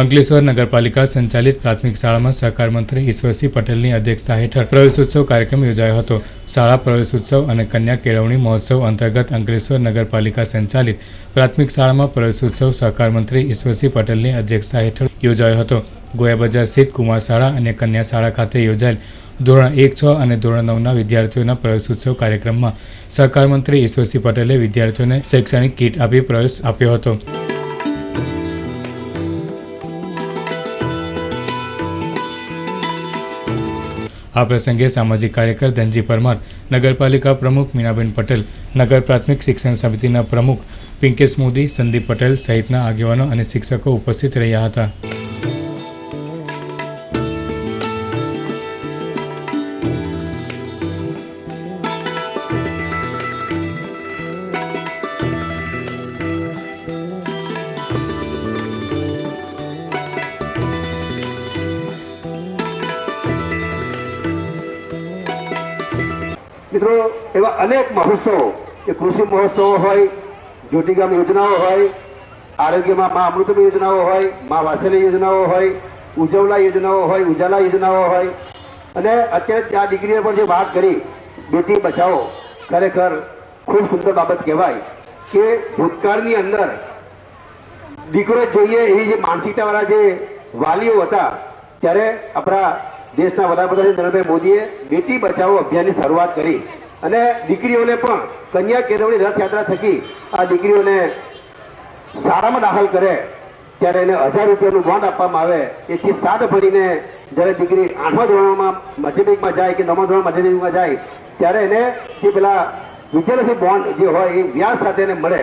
અંકલેશ્વર નગરપાલિકા સંચાલિત પ્રાથમિક શાળામાં સહકાર મંત્રી ઈશ્વરસિંહ પટેલની અધ્યક્ષતા હેઠળ પ્રવેશોત્સવ કાર્યક્રમ યોજાયો હતો. શાળા પ્રવેશોત્સવ અને કન્યા કેળવણી મહોત્સવ અંતર્ગત અંકલેશ્વર નગરપાલિકા સંચાલિત પ્રાથમિક શાળામાં પ્રવેશોત્સવ સહકાર મંત્રી ઈશ્વરસિંહ પટેલની અધ્યક્ષતા હેઠળ યોજાયો હતો. ગોયા બજાર સ્થિત કુમાર શાળા અને કન્યા શાળા ખાતે યોજાયેલ ધોરણ એક, છ અને ધોરણ નવના વિદ્યાર્થીઓના પ્રવેશોત્સવ કાર્યક્રમમાં સહકાર મંત્રી ઈશ્વરસિંહ પટેલે વિદ્યાર્થીઓને શૈક્ષણિક કીટ આપી પ્રવેશ આપ્યો હતો. આ પ્રસંગે સામાજિક કાર્યકર ધનજી પરમાર, નગરપાલિકા પ્રમુખ મીનાબેન પટેલ, નગર પ્રાથમિક શિક્ષણ સમિતિના પ્રમુખ પિંકેશ મોદી, સંદીપ પટેલ સહિતના આગેવાનો અને શિક્ષકો ઉપસ્થિત રહ્યા હતા. મિત્રો, એવા અનેક મહોત્સવો કે કૃષિ મહોત્સવો હોય, જ્યોતિગામ યોજનાઓ હોય, આરોગ્યમાં મા અમૃતમ યોજનાઓ હોય, મા વાસેલી યોજનાઓ હોય, ઉજવલા યોજનાઓ હોય, ઉજાલા યોજનાઓ હોય. અને અત્યારે ત્યાં દીકરીઓ પણ જે વાત કરી, બેટી બચાવો, ખરેખર ખૂબ સુંદર બાબત કહેવાય કે ભૂતકાળની અંદર દીકરો જોઈએ એવી જે માનસિકતાવાળા જે વાલીઓ હતા, ત્યારે આપણા દેશના વડાપ્રધાન નરેન્દ્રભાઈ મોદીએ બેટી બચાવો અભિયાનની શરૂઆત કરી. અને દીકરીઓને પણ કન્યા કેળવણી રથયાત્રા થકી આ દીકરીઓને સારામાં દાખલ કરે, ત્યારે એને હજાર રૂપિયાનું બોન્ડ આપવામાં આવે, એથી સાત ભણીને જ્યારે દીકરી આઠમા ધોરણમાં માધ્યમિકમાં જાય કે નવમા ધોરણ માધ્યમિકમાં જાય, ત્યારે એને જે પેલા વિદ્યાર્થી બોન્ડ જે હોય એ વ્યાજ સાથે એને મળે.